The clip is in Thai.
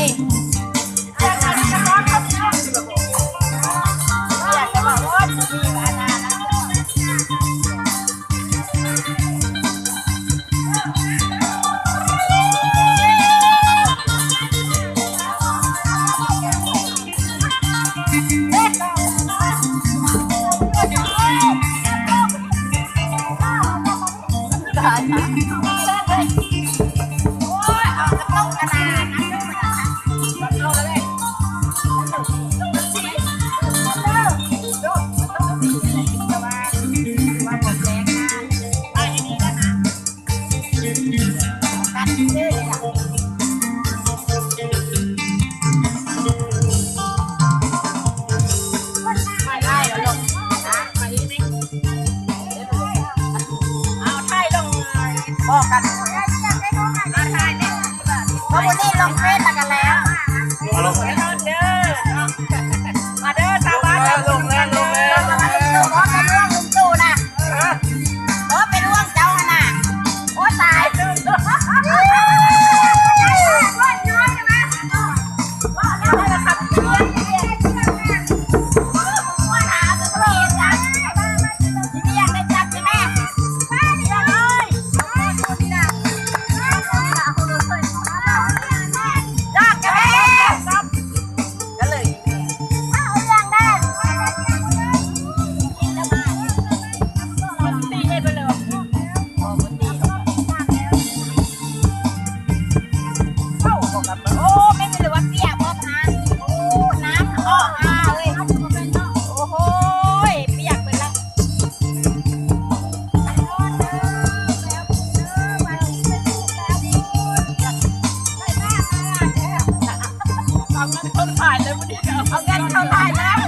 name. บอกกันเขาบุนี่ลงเฟซแล้วกันแล้วลงเฟซเด้อ ผ่านเลยวันเอาเงินเข้าไปแล้ว